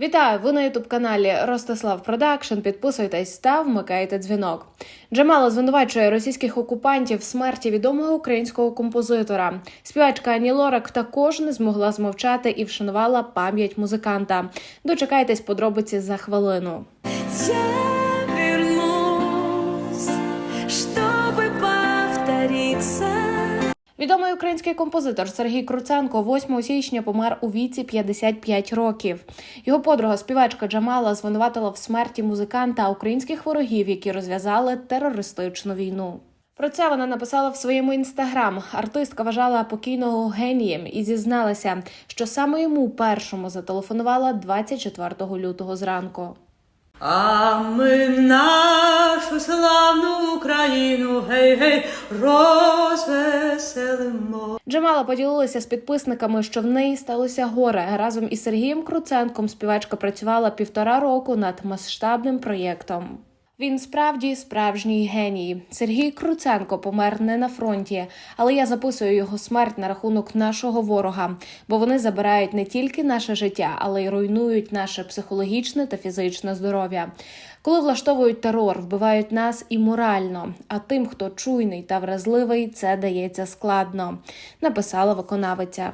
Вітаю! Ви на ютуб каналі Ростислав Продакшн. Підписуйтесь та вмикайте дзвінок. Джамала звинувачує російських окупантів в смерті відомого українського композитора. Співачка Ані Лорак також не змогла змовчати і вшанувала пам'ять музиканта. Дочекайтесь подробиці за хвилину. Відомий український композитор Сергій Круценко 8 січня помер у віці 55 років. Його подруга, співачка Джамала, звинуватила в смерті музиканта українських ворогів, які розв'язали терористичну війну. Про це вона написала в своєму інстаграм. Артистка вважала покійного генієм і зізналася, що саме йому першому зателефонувала 24 лютого зранку. А ми нашу славну Україну гей-гей розвеселимо. Джамала поділилася з підписниками, що в неї сталося горе. Разом із Сергієм Круценком співачка працювала півтора року над масштабним проєктом. Він справді справжній геній. Сергій Круценко помер не на фронті, але я записую його смерть на рахунок нашого ворога, бо вони забирають не тільки наше життя, але й руйнують наше психологічне та фізичне здоров'я. Коли влаштовують терор, вбивають нас і морально. А тим, хто чуйний та вразливий, це дається складно, написала виконавиця.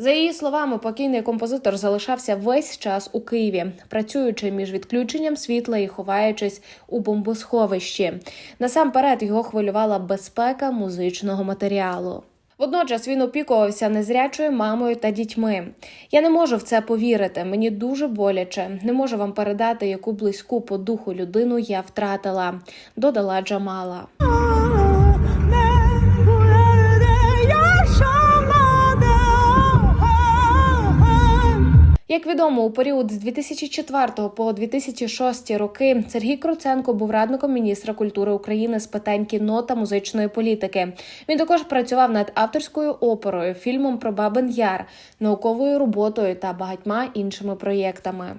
За її словами, покійний композитор залишався весь час у Києві, працюючи між відключенням світла і ховаючись у бомбосховищі. Насамперед його хвилювала безпека музичного матеріалу. Водночас він опікувався незрячою мамою та дітьми. Я не можу в це повірити. Мені дуже боляче. Не можу вам передати, яку близьку по духу людину я втратила, додала Джамала. Як відомо, у період з 2004 по 2006 роки Сергій Круценко був радником міністра культури України з питань кіно та музичної політики. Він також працював над авторською оперою, фільмом про Бабин Яр, науковою роботою та багатьма іншими проєктами.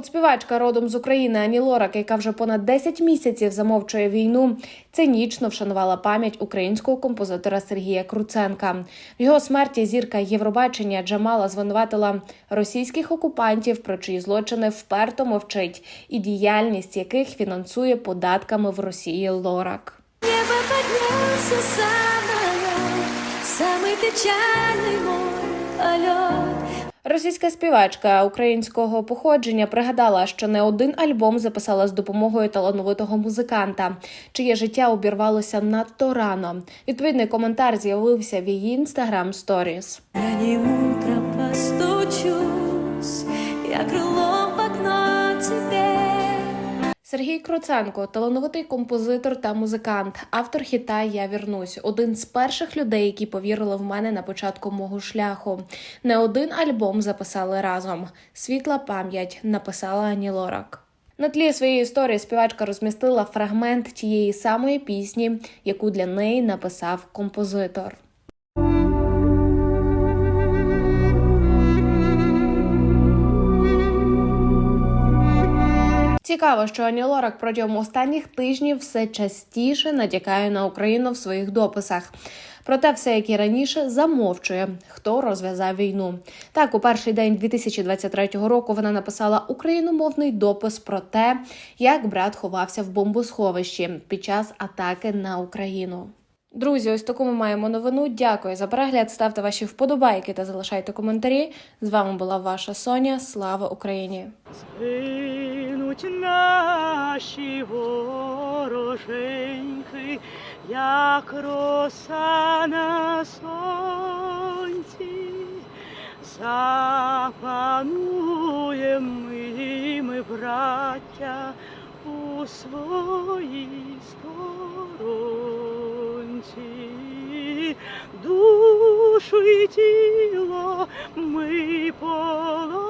От співачка родом з України Ані Лорак, яка вже понад 10 місяців замовчує війну, цинічно вшанувала пам'ять українського композитора Сергія Круценка. В його смерті зірка Євробачення Джамала звинуватила російських окупантів, про чиї злочини вперто мовчить, і діяльність яких фінансує податками в Росії Лорак. Самый печальный мой. Російська співачка українського походження пригадала, що не один альбом записала з допомогою талановитого музиканта, чиє життя обірвалося надто рано. Відповідний коментар з'явився в її інстаграм сторіс. Я тебе. Сергій Кроценко, талановитий композитор та музикант, автор хіта Я вірнусь. Один з перших людей, які повірили в мене на початку мого шляху. Не один альбом записали разом. Світла пам'ять написала Ані Лорак. На тлі своєї історії співачка розмістила фрагмент тієї самої пісні, яку для неї написав композитор. Цікаво, що Ані Лорак протягом останніх тижнів все частіше натякає на Україну в своїх дописах. Проте, все як і раніше, замовчує, хто розв'язав війну. Так, у перший день 2023 року вона написала україномовний допис про те, як брат ховався в бомбосховищі під час атаки на Україну. Друзі, ось таку ми маємо новину. Дякую за перегляд. Ставте ваші вподобайки та залишайте коментарі. З вами була ваша Соня. Слава Україні! Наші вороженьки, як роса на сонці, запануєм ми, ми, браття, у своїй сторонці. Душу і тіло ми за